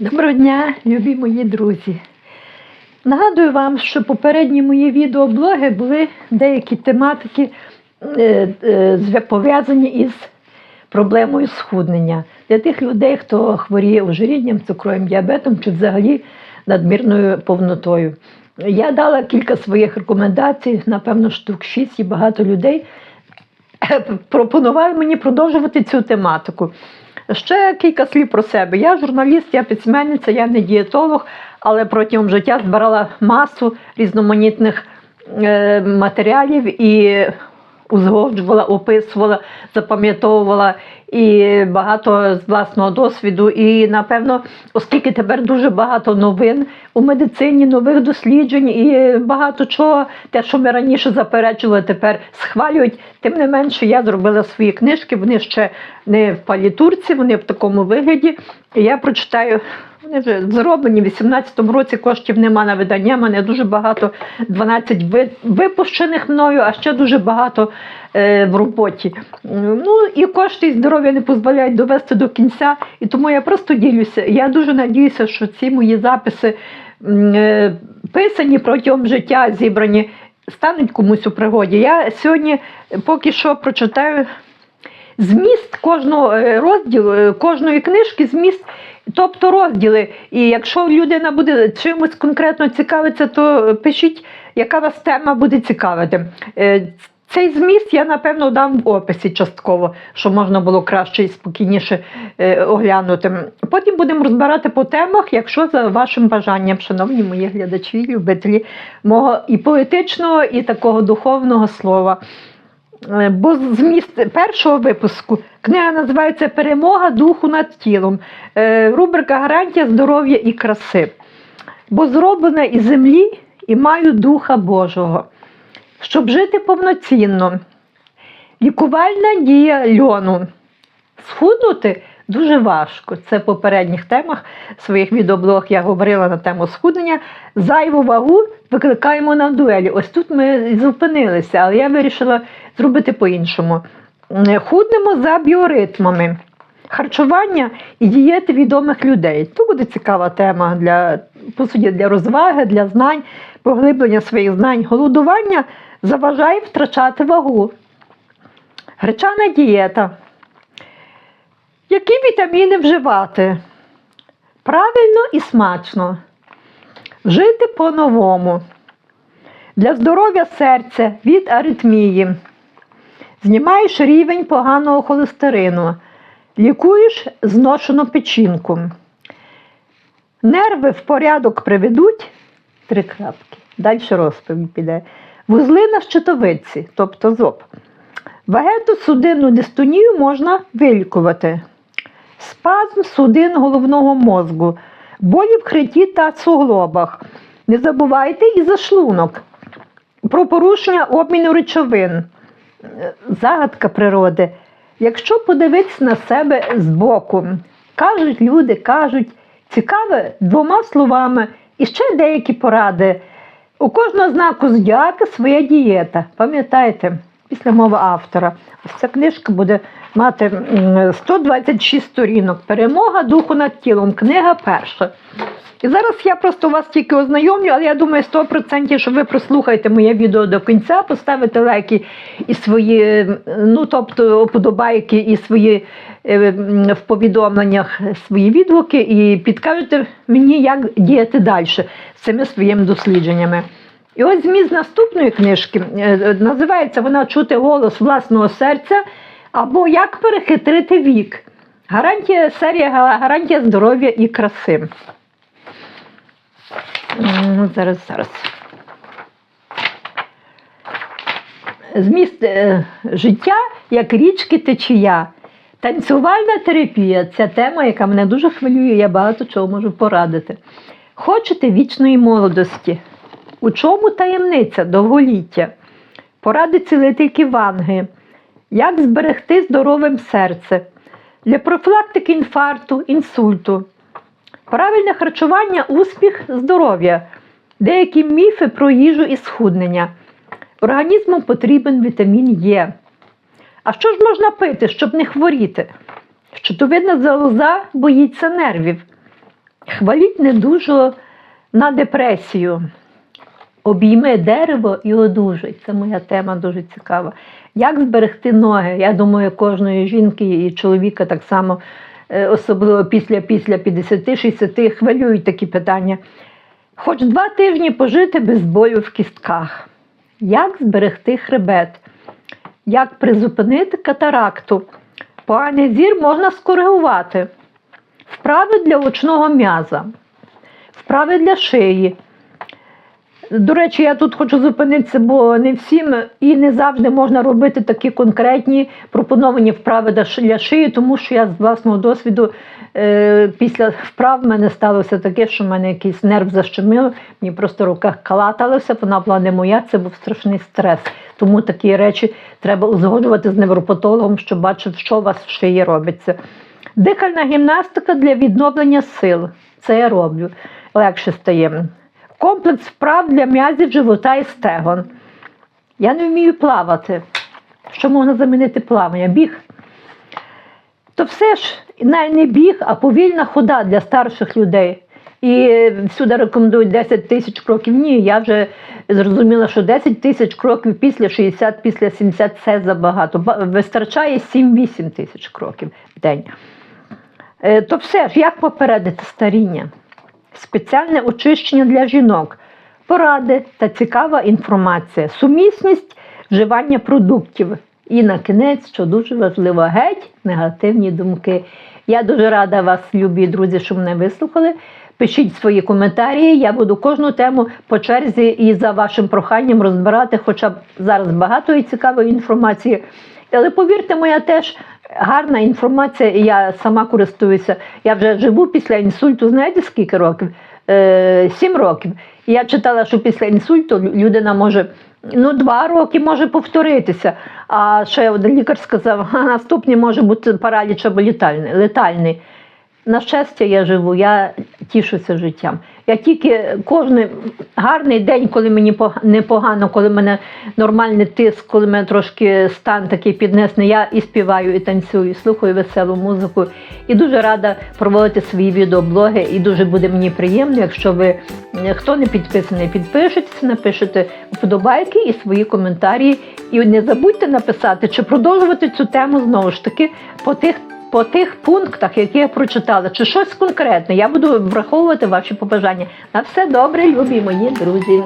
Доброго дня, любі мої друзі. Нагадую вам, що попередні мої відеоблоги були деякі тематики е, е, пов'язані із проблемою схуднення. Для тих людей, хто хворіє ожирінням, цукровим діабетом чи взагалі надмірною повнотою. Я дала кілька своїх рекомендацій, напевно, штук 6, і багато людей пропонували мені продовжувати цю тематику. Ще кілька слів про себе. Я журналіст, я письменниця, я не дієтолог, але протягом життя збирала масу різноманітних е, матеріалів і узгоджувала, описувала, запам'ятовувала і багато з власного досвіду. І напевно, оскільки тепер дуже багато новин у медицині, нових досліджень і багато чого, те, що ми раніше заперечували, тепер схвалюють. Тим не менше, я зробила свої книжки. Вони ще не в палітурці, вони в такому вигляді. І я прочитаю. Вони вже зроблені в 18-му році коштів нема на видання. У мене дуже багато 12 випущених мною, а ще дуже багато е, в роботі. Ну і кошти і здоров'я не дозволяють довести до кінця. І тому я просто ділюся. Я дуже надіюся, що ці мої записи е, писані протягом життя, зібрані, стануть комусь у пригоді. Я сьогодні поки що прочитаю зміст кожного е, розділу, е, кожної книжки, зміст, тобто розділи. І якщо людина буде чимось конкретно цікавитися, то пишіть, яка вас тема буде цікавити. Е, Цей зміст я напевно дам в описі частково, щоб можна було краще і спокійніше оглянути. Потім будемо розбирати по темах, якщо за вашим бажанням, шановні мої глядачі, любителі мого і поетичного, і такого духовного слова. Е, Бо зміст першого випуску книга називається Перемога духу над тілом. Е, Рубрика Гарантія здоров'я і краси. Бо зроблена із землі і маю Духа Божого, щоб жити повноцінно. Лікувальна дія льону. Схуднути дуже важко. Це в попередніх темах своїх відеоблог я говорила на тему схуднення. Зайву вагу викликаємо на дуелі. Ось тут ми зупинилися, але я вирішила зробити по-іншому. Е, Худнемо за біоритмами. Харчування і дієти відомих людей. Це буде цікава тема для, по суті, для розваги, для знань, поглиблення своїх знань. Голодування заважає втрачати вагу. Гречана дієта. Які вітаміни вживати? Правильно і смачно. Жити по-новому. Для здоров'я серця від аритмії. Знімаєш рівень поганого холестерину. Лікуєш зношену печінку. Нерви в порядок приведуть. Три крапки. Далі розповідь піде. Вузли на щитовидці, тобто зоб. Вагету судинну дистонію можна вилікувати. Спазм судин головного мозку, болі в хребті та суглобах. Не забувайте і за шлунок. Про порушення обміну речовин. Загадка природи. Якщо подивитися на себе збоку, кажуть люди, кажуть, цікаве двома словами і ще деякі поради. У кожного знаку зодіака своя дієта. Пам'ятаєте, після мови автора. Ось ця книжка буде мати 126 сторінок. Перемога духу над тілом. Книга перша. І зараз я просто вас тільки ознайомлю, але я думаю, 100%, що ви прослухаєте моє відео до кінця, поставите лайки і свої, ну тобто вподобайки і свої е, в повідомленнях свої відгуки, і підкажете мені, як діяти далі з цими своїми дослідженнями. І ось зміст наступної книжки е, називається вона Чути голос власного серця або Як перехитрити вік. Гарантія серія гарантія здоров'я і краси. Зараз, зараз. Зміст е, життя як річки течія. Танцювальна терапія це тема, яка мене дуже хвилює, я багато чого можу порадити. Хочете вічної молодості? У чому таємниця довголіття? Поради цілительки Ванги. Як зберегти здоровим серце? Для профілактики інфаркту, інсульту. Правильне харчування, успіх, здоров'я. Деякі міфи про їжу і схуднення. Організму потрібен вітамін Е. А що ж можна пити, щоб не хворіти? Щитовидна залоза боїться нервів. Хваліть не дуже на депресію. Обійми дерево і одужай. Це моя тема дуже цікава. Як зберегти ноги? Я думаю, кожної жінки і чоловіка так само, е, особливо після, після 50-60, хвилюють такі питання. Хоч два тижні пожити без бою в кістках. Як зберегти хребет? Як призупинити катаракту? Поганий зір можна скоригувати. Вправи для очного м'яза, вправи для шиї. До речі, я тут хочу зупинитися, бо не всім і не завжди можна робити такі конкретні пропоновані вправи для шиї, тому що я з власного досвіду е, після вправ в мене сталося таке, що в мене якийсь нерв защемив, мені просто в руках калаталося, вона була не моя, це був страшний стрес. Тому такі речі треба узгоджувати з невропатологом, щоб бачив, що у вас в шиї робиться. Дихальна гімнастика для відновлення сил. Це я роблю. Легше стає. Комплекс вправ для м'язів живота і стегон. Я не вмію плавати. Що можна замінити плавання? Біг. То все ж не біг, а повільна хода для старших людей. І е, всюди рекомендують 10 тисяч кроків. Ні, я вже зрозуміла, що 10 тисяч кроків після 60, після 70 це забагато. Вистачає 7-8 тисяч кроків в день. Е, То все ж, як попередити старіння? Спеціальне очищення для жінок, поради та цікава інформація, сумісність вживання продуктів. І на кінець, що дуже важливо, геть негативні думки. Я дуже рада вас, любі друзі, що мене вислухали. Пишіть свої коментарі. Я буду кожну тему по черзі і за вашим проханням розбирати, хоча б зараз багато і цікавої інформації. Але повірте, моя теж гарна інформація, і я сама користуюся. Я вже живу після інсульту, знаєте скільки років? Е, Сім років. І я читала, що після інсульту людина може ну, два роки може повторитися. А ще один лікар сказав, а наступний може бути параліч або літальний, летальний. На щастя, я живу, я тішуся життям. Я тільки кожен гарний день, коли мені пога- непогано, коли в мене нормальний тиск, коли в мене трошки стан такий піднесений, я і співаю, і танцюю, і слухаю веселу музику. І дуже рада проводити свої відеоблоги. І дуже буде мені приємно, якщо ви хто не підписаний, підпишетеся, напишете вподобайки і свої коментарі. І не забудьте написати, чи продовжувати цю тему знову ж таки по тих по тих пунктах, які я прочитала, чи щось конкретне. Я буду враховувати ваші побажання. На все добре, любі мої друзі.